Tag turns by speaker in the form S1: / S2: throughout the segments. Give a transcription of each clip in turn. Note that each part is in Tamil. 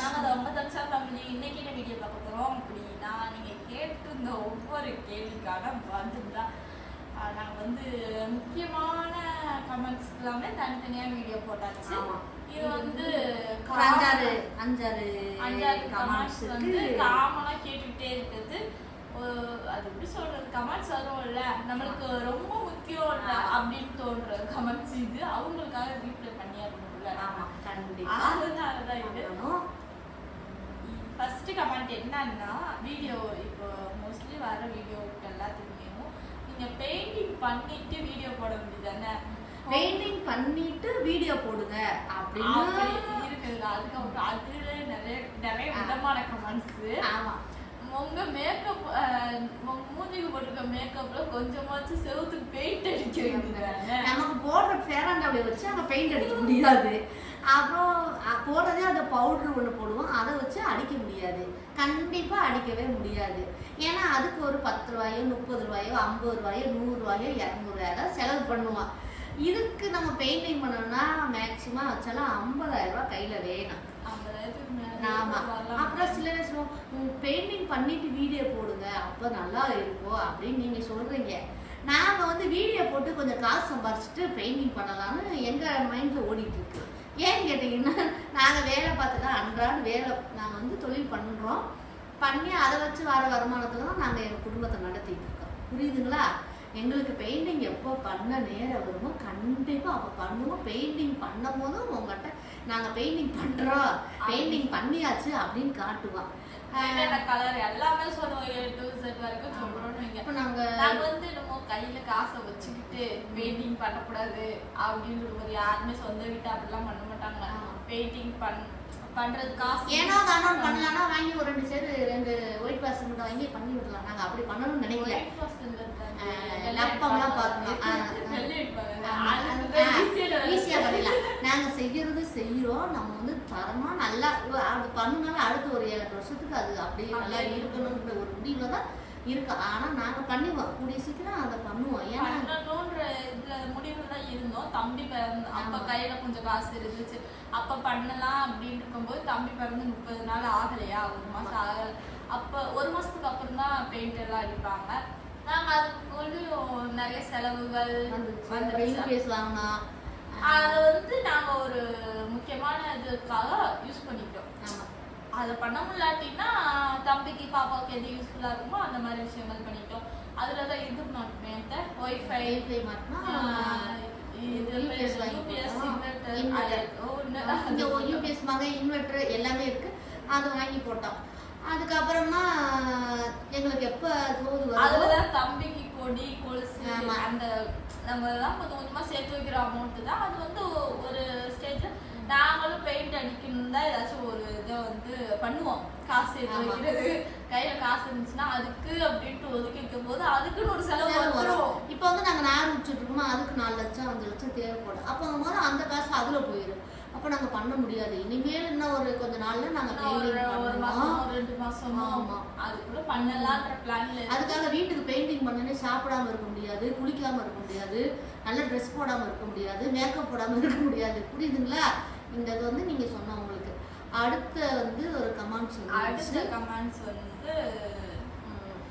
S1: நாங்க ரொம்ப தம்சா ஃபேமிலி இன்னைக்கு என்ன வீடியோ பார்க்க போறோம். அப்படின்னா நீங்க கேட்டிருந்த ஒவ்வொரு கேள்விக்கான பதில் தான் ஆஹ் நாங்க வந்து முக்கியமான கமெண்ட்ஸ் எல்லாமே தனித்தனியா வீடியோ போட்டாச்சு. இது வந்து
S2: அஞ்சாறு அஞ்சாறு
S1: அஞ்சாறு கமெண்ட்ஸ் வந்து
S2: கமெண்ட்ஸுக்கு
S1: காமனா கேட்டுக்கிட்டே இருக்குது ஒரு- அது எப்படி சொல்றது? கமெண்ட்ஸ் வரும்ல. நம்மளுக்கு ரொம்ப முக்கியம். அப்படின்னு தோன்ற கமெண்ட்ஸ் இது. அவங்களுக்காக ரீப்ளை பண்ணியாகணும்ல
S2: ஆமா கண்டிப்பா.
S1: அதனாலதான் இது. ஃபர்ஸ்ட் கமெண்ட் என்னன்னா வீடியோ இப்போ மோஸ்ட்லி வர வீடியோவுக்கு எல்லாத்துக்குமே நீங்க பெயிண்டிங் பண்ணிட்டு வீடியோ போட வேண்டியதானே
S2: பெயிண்டிங் பண்ணிட்டு வீடியோ போடுங்க அப்படின்னு
S1: அப்படி இருக்குல்ல அதுக்கப்புறம் அதுல நிறைய நிறைய விதமான கமெண்ட்ஸ்
S2: ஆமா.
S1: உங்க மேக்கப் உங்க மூஞ்சிக்கு போட்டிருக்க மேக்கப்ல கொஞ்சமாச்சும் செவுத்துக்கு பெயிண்ட் அடிக்க வேண்டியதானே
S2: நமக்கு போடுற ஃபேர் அப்படி வச்சு அங்க பெயிண்ட் அடிக்க முடியாது. அப்புறம் போடுறதே அந்த பவுடர் ஒன்று போடுவோம். அதை வச்சு அடிக்க முடியாது. கண்டிப்பா அடிக்கவே முடியாது. ஏன்னா அதுக்கு ஒரு பத்து ரூபாயோ முப்பது ரூபாயோ ஐம்பது ரூபாயோ நூறு ரூபாயோ இரநூறுவாயோ தான் செலவு பண்ணுவோம். இதுக்கு நம்ம பெயிண்டிங் பண்ணோம்னா மேக்சிமம் வச்சாலும் ஐம்பதாயிரம் ரூபாய் கையில வேணும்.
S1: ஐம்பதாயிரத்துக்கு மேல
S2: ஆமா.
S1: வரலாம்.
S2: அப்புறம் சில பேர் சொல்லுவோம் பெயிண்டிங் பண்ணிட்டு வீடியோ போடுங்க. அப்ப நல்லா இருக்கும் அப்படின்னு நீங்க சொல்றீங்க. நாங்க வந்து வீடியோ போட்டு கொஞ்சம் காசு சம்பாரிச்சுட்டு பெயிண்டிங் பண்ணலாம்னு எங்க மைண்ட்ல ஓடிட்டு இருக்கு. ஏன்னு கேட்டீங்கன்னா நாங்க வேலை பார்த்து தான் அன்றாட வேலை நாங்க வந்து தொழில் பண்றோம். பண்ணி அதை வச்சு வர வருமானத்துல தான் நாங்க எங்க குடும்பத்தை நடத்திட்டு இருக்கோம். புரியுதுங்களா? எங்களுக்கு பெயிண்டிங் எப்போ பண்ண நேரம் வருமோ கண்டிப்பா அப்போ பண்ணுவோம். பெயிண்டிங் பண்ணும் போதும் உங்கள்கிட்ட நாங்க பெயிண்டிங் பண்றோம். பெயிண்டிங் பண்ணியாச்சு அப்படின்னு காட்டுவோம்.
S1: கலர் எல்லாமே சொல்லுவோம். ஏ டு செட் வரைக்கும் வைங்க
S2: இப்போ நாங்க
S1: நாங்க வந்து நம்ம கையில காசை வச்சுக்கிட்டு பெயிண்டிங் பண்ணக்கூடாது அப்படின்னு ஒரு யாருமே சொந்த வீட்டு அப்படிலாம் பண்ண மாட்டாங்க. பெயிண்டிங் பண் பண்றது காசு
S2: ஏனோ தானோ பண்ணலாம்னா வாங்கி ஒரு ரெண்டு சேரு ரெண்டு ஒயிட் வாஷ் மட்டும் வாங்கி பண்ணி விடலாம் நாங்க அப்படி பண்ணணும்னு நினைக்கல.
S1: அதுக்கு
S2: ஆஹ்
S1: easy ஆ
S2: ஈஸியா பண்ணிடலாம் நாங்க செய்யறது செய்யறோம். நம்ம வந்து தரமா நல்லா அது பண்ணுனால அடுத்த ஒரு ஏழு வருஷத்துக்கு அது அப்படியே நல்லா இருக்கணும்ன்ற ஒரு முடிவுல தான் இருக்கு. ஆனா நாங்க பண்ணுவோம். கூடிய சீக்கிரம் அதை பண்ணுவோம். ஏன்னா
S1: இதுல முடிவுல தான் இருந்தோம். தம்பி பிறந்து அப்ப. கையில கொஞ்சம் காசு இருந்துச்சு. அப்ப பண்ணலாம் அப்படின்னு இருக்கும்போது தம்பி பிறந்து முப்பது நாள் ஆகலையா? ஒரு மாசம் ஆகல. அப்ப ஒரு மாசத்துக்கு அப்புறம் தான் பெயிண்ட் எல்லாம் அடிப்பாங்க நாங்க அதுக்கு கொஞ்சம் நிறைய செலவுகள்
S2: யூபிஎஸ் வாங்கினோம்
S1: அதை வந்து நாங்க ஒரு முக்கியமான இதுக்காக யூஸ் பண்ணிக்கிட்டோம்.
S2: ஆமா.
S1: அதை பண்ண முடியாட்டின்னா தம்பிக்கு பாப்பாவுக்கு எது யூஸ்ஃபுல்லா இருக்குமோ அந்த மாதிரி விஷயங்கள் பண்ணிட்டோம். அதுல தான் இது மாட்டேன் ஒய்ஃபை யூபிஎஸ்
S2: போட்டோம்.
S1: இன்வெர்டர்
S2: எல்லாமே இருக்கு. அது வாங்கி போட்டோம். அதுக்கப்புறமா எங்களுக்கு எப்ப
S1: அதுலதான் தம்பிக்கு கொடி கொலுசு. அந்த நம்ம எல்லாம் கொஞ்சம் கொஞ்சமா சேர்த்து வைக்கிற அமௌண்ட் தான். அது வந்து ஒரு ஸ்டேஜ்ல நாங்களும் பெயிண்ட் அடிக்கணும் தான் ஏதாச்சும் ஒரு இதை வந்து பண்ணுவோம். காசு
S2: ஆமா.
S1: வைக்கிறது கையில காசு இருந்துச்சுன்னா அதுக்கு அப்படின்ட்டு ஒதுக்கி வைக்கும் போது அதுக்குன்னு ஒரு செலவு
S2: வரும். இப்போ வந்து நாங்க நார் வச்சுட்டு இருக்கோமா அதுக்கு நாலு லட்சம் அஞ்சு லட்சம் தேவைப்படும். அப்போ போது அந்த காசு அதுல போயிடும் அப்போ நாங்க பண்ண முடியாது. இனிமேல் இன்னும் ஒரு கொஞ்ச நாள்ல நாங்க
S1: இன்னும் ஒரு மாசம் ரெண்டு மாசமோ
S2: ஆமா.
S1: அதுக்குள்ள பண்ணலான்ற பிளான்ல
S2: அதுக்காக வீட்டுக்கு பெயிண்டிங் பண்ணனே சாப்பிடாம இருக்க முடியாது குளிக்காம இருக்க முடியாது நல்ல ட்ரெஸ் போடாம இருக்க முடியாது மேக்கப் போடாம இருக்க முடியாது. புரியுதுங்களா? இந்த இது வந்து நீங்க சொன்ன உங்களுக்கு. அடுத்த வந்து ஒரு கமெண்ட்ஸ்
S1: அடுத்த கமெண்ட்ஸ் வந்து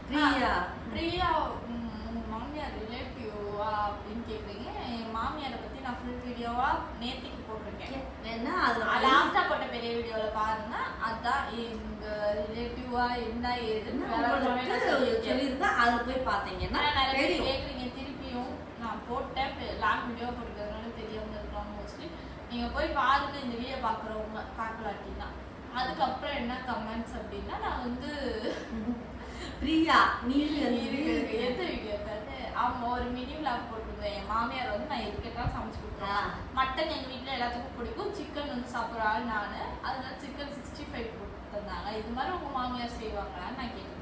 S2: பிரியா.
S1: பிரியா உங்க மாமியார் ரிலேட்டிவா அப்படின்னு கேக்குறீங்க. என் மாமியாரை பத்தி நான் ஃபுல் வீடியோவா நேத்திக்கு போட்டிருக்கேன்.
S2: வேணா அதுல
S1: லாஸ்டா போட்ட பெரிய வீடியோல பாருங்க. அதான் எங்க ரிலேட்டிவா என்ன ஏதுன்னு. சொல்லியிருக்கேன்.
S2: அதுல போய் பாத்தீங்கன்னா
S1: நிறைய பேர்
S2: தெரியும்.
S1: கேக்குறீங்க திருப்பியும் நான் போட்டேன். லாங் வீடியோ போட்டுக்கிறதுனால தெரியவங்க இருக்கலாம் மோஸ்ட்லி நீங்க போய் பாருங்க இந்த வீடியோ பாக்குறவங்க பார்க்கலாட்டினா அதுக்கப்புறம் என்ன கமெண்ட்ஸ் அப்படின்னா நான் வந்து
S2: பிரியா நீ.
S1: எந்த வீடியோ அவங்க ஒரு மினி vlog போட்டிருந்தேன் என் மாமியார் வந்து நான் எது கேட்டாலும் சமைச்சு கொடுக்குறேன் மட்டன் எங்க வீட்ல எல்லாத்துக்கும் பிடிக்கும். சிக்கன் வந்து சாப்பிட்ற ஆள் நானு. அதனால சிக்கன் சிக்ஸ்டி ஃபைவ் போட்டு தந்தாங்க இது மாதிரி உங்க மாமியார் செய்வாங்களான்னு நான் கேட்டேன்.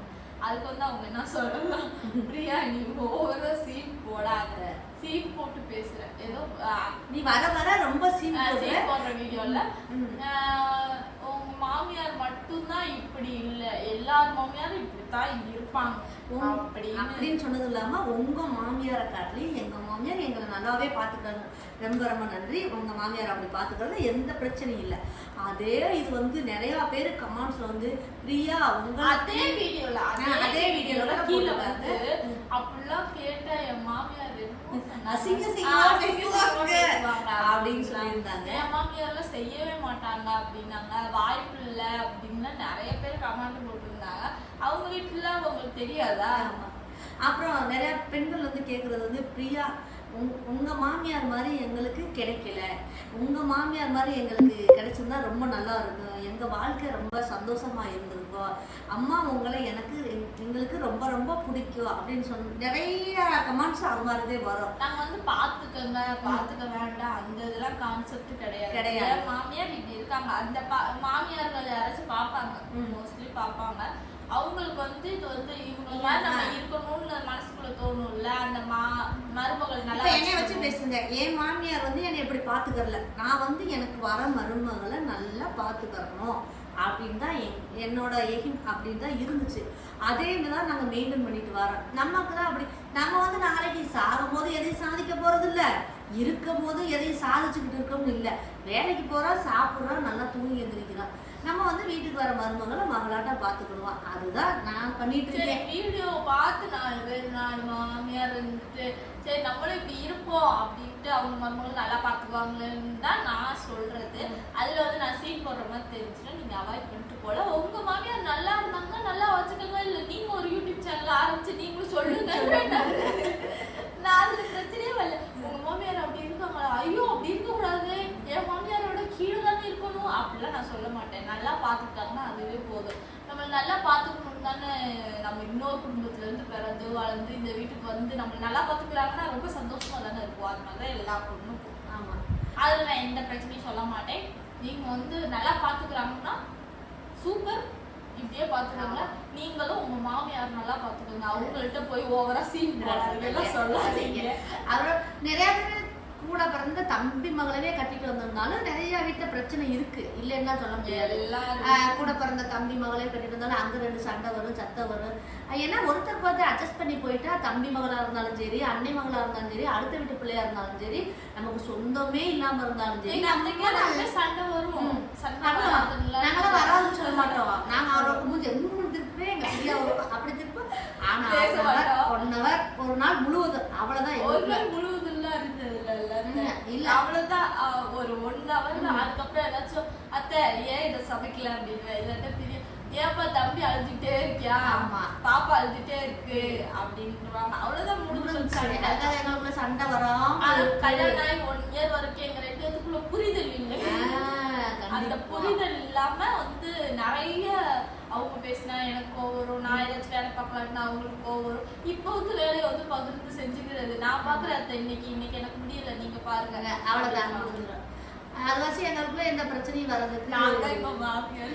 S1: அதுக்கு வந்து அவங்க என்ன சொல்றாங்க? பிரியா நீ ஓவரா சீன் போடாத. சீன் போட்டு பேசுற ஏதோ
S2: நீ வர வர ரொம்ப சீன்
S1: சீன் போடுற வீடியோல. உங்க மாமியார் மட்டும்தான் இப்படி இல்ல எல்லார் மாமியாரும் இப்படித்தான் இருப்பாங்க
S2: உங்க-
S1: அப்படின்னு.
S2: அப்படின்னு சொன்னது இல்லாம உங்க மாமியாரை காட்டிலையும் எங்க மாமியார் எங்களை நல்லாவே பாத்துக்கிறாங்க ரொம்ப ரொம்ப நன்றி உங்க மாமியார் அப்படி பாத்துக்கிறது எந்த பிரச்சனையும் இல்லை அதே இது வந்து நிறைய பேர் கமெண்ட்ஸ்ல வந்து பிரியா உங்க
S1: அதே வீடியோல
S2: அதே வீடியோல
S1: கீழே. வந்து அப்படிலாம் கேட்டா என் மாமியார்.
S2: அசிங்க அப்படின்னு சொல்லியிருந்தாங்க.
S1: என் மாமியார்லாம் செய்யவே மாட்டாங்க அப்படின்னாங்க. வாய்ப்பு இல்ல அப்படின்னு நிறைய பேர் கமெண்ட் போட்டிருந்தாங்க. அவங்க வீட்டுல அவங்களுக்கு தெரியாதா.
S2: அப்புறம் நிறைய பெண்கள் வந்து கேக்குறது வந்து பிரியா உங்க மாமியார் மாதிரி எங்களுக்கு கிடைக்கல. உங்க மாமியார் மாதிரி எங்களுக்கு கிடைச்சிருந்தா ரொம்ப நல்லா இருக்கும். எங்க வாழ்க்கை ரொம்ப சந்தோஷமா இருந்திருக்கும். அம்மா உங்களை எனக்கு எங்- எங்களுக்கு ரொம்ப ரொம்ப பிடிக்கும் அப்படின்னு சொன்ன நிறைய கமெண்ட்ஸ் அது மாதிரிதே வரும்.
S1: நாங்க வந்து பாத்துக்கங்க பாத்துக்க வேண்டாம். அந்த இதெல்லாம் கான்செப்ட் கிடையாது.
S2: கிடையாது.
S1: மாமியார் இப்படி இருக்காங்க. அந்த பா- மாமியார்கள் யாராச்சும் பார்ப்பாங்க. மோஸ்ட்லி பார்ப்பாங்க அவங்களுக்கு வந்து இது வந்து இவங்க மாதிரி நம்ம இருக்கணும்னு மனசுக்குள்ள தோணும்ல அந்த மா மருமகள் நல்லா
S2: என்னைய வச்சு பேசுங்க. என் மாமியார் வந்து என்னை எப்படி பாத்துக்கறல நான் வந்து எனக்கு வர மருமகளை நல்லா பாத்துக்கறணும். அப்படின்னு தான் என்- என்னோட எகிம் அப்படின்னு தான் இருந்துச்சு. அதே தான் நாங்கள் மெயின்டைன் பண்ணிட்டு வரோம். நமக்கு தான் அப்படி நம்ம வந்து நாளைக்கு சாகும் போது எதையும் சாதிக்க போகிறது இல்லை இருக்கும் போது எதையும் சாதிச்சுக்கிட்டு இருக்கோம்னு இல்லை. வேலைக்கு போகிறோம் சாப்பிட்றோம் நல்லா தூங்கி எந்திரிக்கிறோம் நம்ம வந்து வீட்டுக்கு வர மருமகளை மகளாட்டா பாத்துக்கிடுவோம் அதுதான் நான் பண்ணிட்டு இருக்கேன்.
S1: வீடியோ பார்த்து நாலு பேர் நாலு மாமியார் இருந்துட்டு சரி நம்மளும் இப்படி இருப்போம் அப்படின்ட்டு அவங்க மருமகளும் நல்லா பார்த்துக்குவாங்கன்னு தான் நான் சொல்றது. அதுல வந்து நான் சீன் போடுற மாதிரி தெரிஞ்சுன்னா நீங்க அவாய்ட் பண்ணிட்டு போல உங்க மாமியார் நல்லா இருந்தாங்கன்னா நல்லா வச்சுக்கோங்க இல்ல நீங்க ஒரு யூடியூப் சேனல் ஆரம்பிச்சு நீங்களும் சொல்லுங்க. நான் அதுல பிரச்சனையே வரல. உங்க மாமியார் அப்படி இருக்காங்களா? ஐயோ அப்படி இருக்க கூடாது என் மாமியாரோட கீழே தானே இருக்கணும் அப்படிலாம் நான் சொல்ல மாட்டேன் நல்லா பாத்துக்கிட்டாங்கன்னா அதுவே நல்லா பாத்துக்கணும் தானே நம்ம இன்னொரு குடும்பத்துல இருந்து பிறந்து வளர்ந்து இந்த வீட்டுக்கு வந்து நம்ம நல்லா பாத்துக்கிறாங்கன்னா ரொம்ப சந்தோஷமா தானே இருக்கும். அது மாதிரி தான் எல்லா பொண்ணும்
S2: ஆமா.
S1: அதுல நான் எந்த பிரச்சனையும் சொல்ல மாட்டேன். நீங்க வந்து நல்லா பாத்துக்கிறாங்கன்னா சூப்பர். இப்படியே பாத்துக்கோங்க. நீங்களும் உங்க மாமியார் நல்லா பாத்துக்கோங்க. அவங்கள்ட்ட போய் ஓவரா சீன் போடாதீங்க. சொல்லாதீங்க.
S2: அப்புறம் நிறைய பேர் கூட பிறந்த தம்பி மகளவே கட்டிட்டு வந்திருந்தாலும் நிறைய வீட்டுல பிரச்சனை இருக்கு. இல்லைன்னா சொல்ல முடியாது. கூட பிறந்த தம்பி மகளே கட்டிட்டு இருந்தாலும் அங்க ரெண்டு சண்டை வரும் சத்தம் வரும். ஏன்னா ஒருத்தர் அட்ஜஸ்ட் பண்ணி போயிட்டா தம்பி மகளா இருந்தாலும் சரி அன்னை மகளா இருந்தாலும் சரி அடுத்த வீட்டு பிள்ளையா இருந்தாலும் சரி நமக்கு சொந்தமே இல்லாம இருந்தாலும் சரி.
S1: சண்டை வரும்.
S2: நாங்களும் வராதுன்னு சொல்ல மாட்டோம். நாங்க அவரோட மூஞ்சி எங்க திருப்பே எங்க ஐயா வரும். அப்படி திருப்போம். ஆனா
S1: பேச மாட்டோம்.
S2: ஒன் ஹவர் ஒரு நாள் முழுவதும் அவ்வளவுதான்
S1: ஒரு
S2: எங்களுக்கு
S1: நாள் முழுவதும்லாம் இருந்ததுல்ல எல்லாருமே.
S2: ம், இல்ல.
S1: அவ்வளவுதான். ஒரு ஒன் ஹவர் அதுக்கப்புறம் ஏதாச்சும் அத்தை ஏன் இதை சமைக்கல? அப்படின்னு இல்லாட்ட பெரிய ஏப்பா தம்பி அழுதுட்டே இருக்கியா?
S2: ஆமா.
S1: பாப்பா அழுதுட்டே இருக்கு. அப்படின்னுவாங்க. அவ்வளவுதான் முடிஞ்சு சண்டை
S2: வராம
S1: அது. கல்யாணம் ஆகி ஒன் இயர் வரைக்கும் எங்க ரெண்டு பேத்துக்குள்ள புரிதல் இல்லை. அந்த. புரிதல் இல்லாம வந்து நிறைய அவங்க பேசினா எனக்கு கோவம் வரும். நான் ஏதாச்சும் வேலை பார்க்கலாம்னா அவங்களுக்கு கோவம் வரும். இப்போ வந்து வேலையை வந்து பகிர்ந்து செஞ்சுக்கிறது. நான் பாக்குறேன் அத்தை இன்னைக்கு இன்னைக்கு எனக்கு முடியல. நீங்க பாருங்க.
S2: அவ்வளவுதான். அது வச்சு எங்களுக்குள்ள எந்த பிரச்சனையும் வர்றதுக்கு
S1: நான் தான் இப்ப மாமியார்.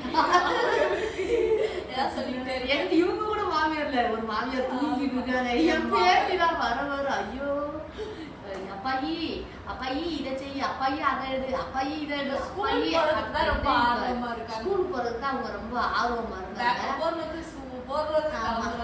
S1: ஏதாவது சொல்லிக்கிட்டே
S2: இவங்க கூட மாமியார் இல்ல. ஒரு மாமியார் தூங்கிட்டு இருக்காங்க. என் தான் வர வர. ஐயோ. அப்பாயி அப்பாயி இதை செய் அப்பாயி அதை எடு அப்பாயி இதை எடு
S1: ஸ்கூல் போறதுக்கு தான் ரொம்ப ஆர்வமா இருக்காங்க.
S2: ஸ்கூல் போறதுக்கு அவங்க ரொம்ப ஆர்வமா இருக்காங்க.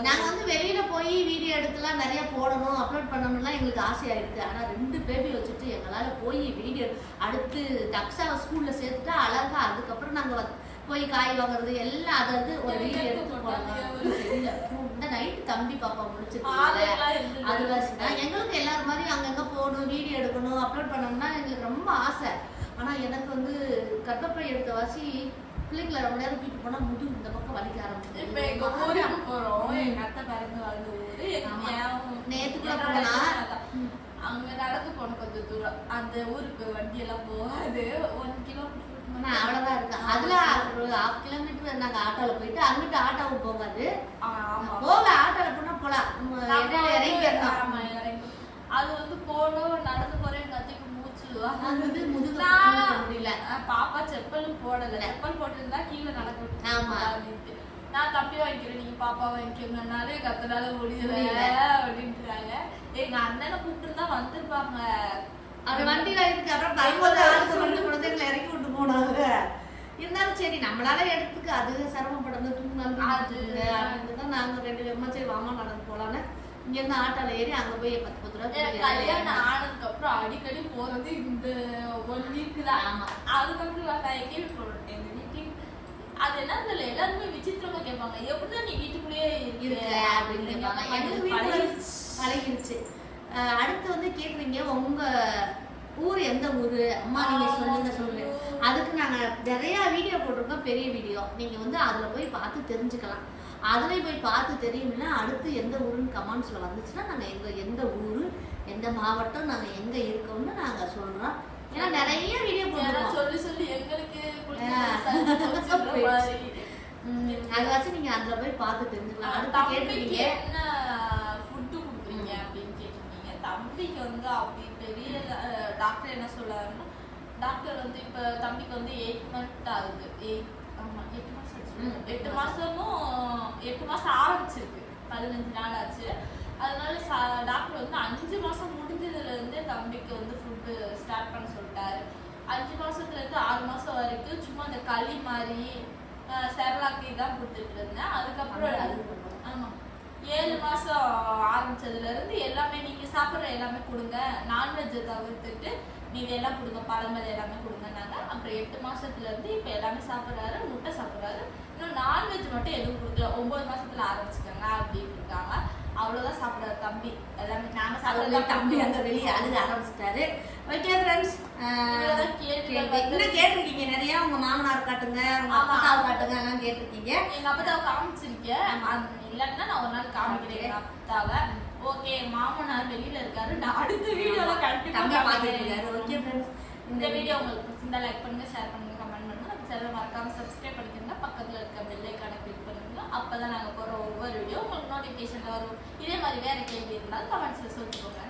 S2: நாங்க வந்து வெளியில போய் வீடியோ எடுத்துலாம் நிறைய போடணும் அப்லோட் பண்ணணும்லாம் எங்களுக்கு ஆசையா இருக்கு ஆனா ரெண்டு பேபி வச்சுட்டு எங்களால போய் வீடியோ அடுத்து தக்ஷாவை ஸ்கூல்ல சேர்த்துட்டா அழகா அதுக்கப்புறம் நாங்க போய் காய் வாங்குறது எல்லாம் ஒரு
S1: எடுத்து போட்டாங்க.
S2: போடலாம். இல்ல இந்த நைட்டு தம்பி பாப்பா முடிச்சிருக்காங்க அது வாசிதான் எங்களுக்கு எல்லாரும் மாதிரி அங்கங்க போகணும் வீடியோ எடுக்கணும் அப்லோட் பண்ணணும்னா எங்களுக்கு ரொம்ப ஆசை. ஆனா எனக்கு வந்து கர்ப்பப்பை எடுத்த வாசி பிள்ளைங்களை ரொம்ப நேரம் தூக்கிட்டு போனா முதுகு இந்த பக்கம் வலிக்க
S1: இப்ப எங்க
S2: ஆரம்பிச்சு
S1: ஊருக்கு போறோம். எங்க அத்தை பிறந்து வளர்ந்த ஊரு.
S2: நேத்து கூட போனா.
S1: அங்க நடந்து போன கொஞ்சம் தூரம். அந்த ஊருக்கு வண்டி எல்லாம் போகாது. ஒன் கிலோமீட்டர்
S2: ஆனா அவ்வளவுதான் இருக்கு. அதுல ஒரு ஹாஃப் கிலோமீட்டர் நாங்க ஆட்டோல போயிட்டு அங்கிட்டு ஆட்டோவும் போகாது. போக ஆட்டோல போனா போலாம். இறங்கி.
S1: அது வந்து போனோம் நடந்து போறேன் எங்க அத்தைக்கு மூச்சு
S2: வந்து முடியல.
S1: பாப்பா செப்பலும் போடல. செப்பல் போட்டிருந்தா கீழே நடக்க விட்டுருக்கா
S2: ஆமா.
S1: நான் தம்பி வாங்கிக்கிறேன் நீங்க பாப்பா வாங்கிக்கோங்கனாலே கத்தனால முடியல. அப்படின்றாங்க. எங்க அண்ணனை கூப்பிட்டு தான் வந்திருப்பாங்க.
S2: அவர் வண்டியில இருக்கு. அப்புறம் போனாங்க இருந்தாலும் சரி நம்மளால எடுத்துக்க அது சிரமப்படுறது தூங்கினாலும்
S1: அது-
S2: தூங்குது அப்படின்னு தான் நாங்க ரெண்டு பேருமா சரி வாமா நடந்து போலான்னு இங்க இருந்து ஆட்டோல ஏறி அங்க போய் பத்து பத்து ரூபா
S1: கல்யாணம் ஆனதுக்கு அப்புறம் அடிக்கடி போறது இந்த ஒன் வீக் தான்.
S2: ஆமா.
S1: அதுக்கப்புறம் நான் எங்க வீட்டுக்கு அது என்ன தெரியல எல்லாருமே விசித்திரமா கேட்பாங்க. எப்படிதான் நீ வீட்டுக்குள்ளேயே
S2: இருக்க? அப்படின்னு கேட்பாங்க. எனக்கு. பழகிருச்சு. அடுத்து வந்து கேக்குறீங்க உங்க ஊர் எந்த ஊரு? அம்மா நீங்க சொல்லுங்க சொல்லுங்க. அதுக்கு நாங்க நிறைய வீடியோ போட்டிருக்கோம் பெரிய வீடியோ நீங்க வந்து அதுல போய் பார்த்து தெரிஞ்சுக்கலாம். அதுல போய் பார்த்து தெரியும்னா அடுத்து எந்த ஊருன்னு கமெண்ட்ஸ்ல வந்துச்சுன்னா நாங்க எங்க எந்த ஊரு எந்த மாவட்டம் நாங்க எங்க இருக்கோம்னு நாங்க சொல்றோம். ஏன்னா நிறைய வீடியோ போட்டிருக்கோம்.
S1: சொல்லி சொல்லி எங்களுக்கு
S2: அதை வச்சு நீங்க அதுல போய் பார்த்து தெரிஞ்சுக்கலாம். அடுத்து கேட்டிருக்கீங்க.
S1: என்ன ஃபுட்டு கொடுக்குறீங்க அப்படின்னு கேட்டிருக்கீங்க. தம்பிக்கு வந்து அப்படி பெரிய டாக்டர் என்ன சொல்லாருன்னா டாக்டர் வந்து இப்போ தம்பிக்கு வந்து எயிட் மந்த் ஆகுது. எயிட் ஆமா எட்டு மாசம் ஆச்சு.
S2: ம்,
S1: எட்டு மாசமும் எட்டு மாசம் ஆரம்பிச்சிருக்கு. பதினஞ்சு நாள் ஆச்சு. அதனால சா- டாக்டர் வந்து அஞ்சு மாசம் முடிஞ்சதுல இருந்தே தம்பிக்கு வந்து ஃபுட்டு ஸ்டார்ட் பண்ண சொல்லிட்டாரு. அஞ்சு மாசத்துல இருந்து ஆறு மாசம் வரைக்கும் சும்மா அந்த களி மாதிரி செரலாக்கி தான் கொடுத்துட்டு இருந்தேன். அதுக்கப்புறம்
S2: அது பண்ணுவோம்.
S1: ஆமா. ஏழு மாசம் ஆரம்பிச்சதுல இருந்து எல்லாமே நீங்க சாப்பிடுற எல்லாமே கொடுங்க. நான்வெஜ்ஜை தவிர்த்துட்டு மீதி எல்லாம் கொடுங்க பழங்கள் எல்லாமே கொடுங்கன்னாங்க. அப்புறம் எட்டு மாசத்துல இருந்து இப்ப எல்லாமே சாப்பிட்றாரு முட்டை சாப்பிட்றாரு. இன்னும் நான்வெஜ் மட்டும் எதுவும் கொடுக்கல. ஒன்பது மாசத்துல ஆரம்பிச்சுக்கோங்க அப்படின்னு இருக்காங்க. அவ்வளவுதான் சாப்பிட்றாரு தம்பி. எல்லாமே நாங்கள்
S2: சாப்பிட்றது
S1: சாப்பிடுறது
S2: தம்பி. அங்க வெளியே அழுக ஆரம்பிச்சிட்டாரு. ஓகே ஃப்ரெண்ட்ஸ்
S1: கேள்விகள் வந்து-
S2: இன்னும் கேட்டிருக்கீங்க நிறைய. உங்க மாமனார் காட்டுங்க உங்க. அப்பாவை காட்டுங்க எல்லாம் கேட்டிருக்கீங்க.
S1: எங்க அப்பதாவை காமிச்சிருக்கேன். இல்லைன்னா நான் ஒரு நாள் காமிக்கிறேன் எங்க அப்பதாவை ஓகே மாமனார் வெளியில இருக்காரு. நான் அடுத்த வீடியோல கண்டிப்பா.
S2: இருக்காரு ஓகே ஃப்ரெண்ட்ஸ்
S1: இந்த வீடியோ உங்களுக்கு பிடிச்சிருந்தா லைக் பண்ணுங்க ஷேர் பண்ணுங்க கமெண்ட் பண்ணுங்க. நம்ம சேனல் மறக்காம சப்ஸ்கிரைப் பண்ணிக்கோங்க. பக்கத்துல இருக்க பெல் ஐக்கானை கிளிக் பண்ணுங்க. அப்பதான் நாங்க போற ஒவ்வொரு வீடியோ உங்களுக்கு நோட்டிபிகேஷன்ல வரும். இதே மாதிரி வேற கேள்வி இருந்தாலும் கமெண்ட்ஸ்ல சொல்லிக்கோங்க.